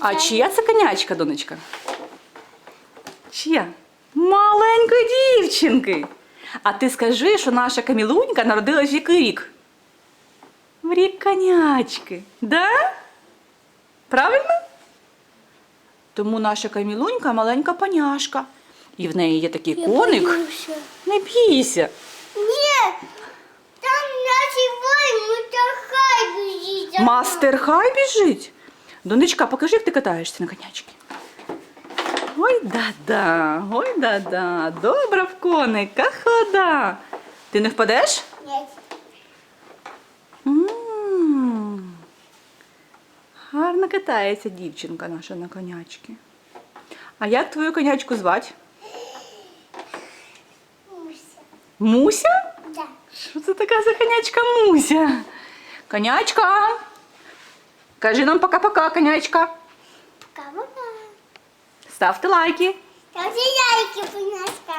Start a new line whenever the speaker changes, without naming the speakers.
А чия це конячка, донечка? Чия? Маленької дівчинки. А ти скажи, що наша камілунька народилась в який рік? В рік конячки. Да? Правильно? Тому наша камілунька маленька поняшка. І в неї є такий коник.
боюся.
Не бійся.
Ні, там наші воїни, то хай біжить.
Мастер хай біжить. Донечка, покажи, як ти катаєшся на конячці. Ой, да-да, ой, да-да. Добра в коника хода. Ти не впадеш?
Ні.
М. Гарно катається дівчинка наша на конячці. А як твою конячку звати?
Муся.
Муся?
Да.
Що це така за конячка Муся? Конячка. Кажи нам пока-пока, конячка.
Пока-пока.
Ставте лайки.
Ставьте лайки, яйки, поняшка.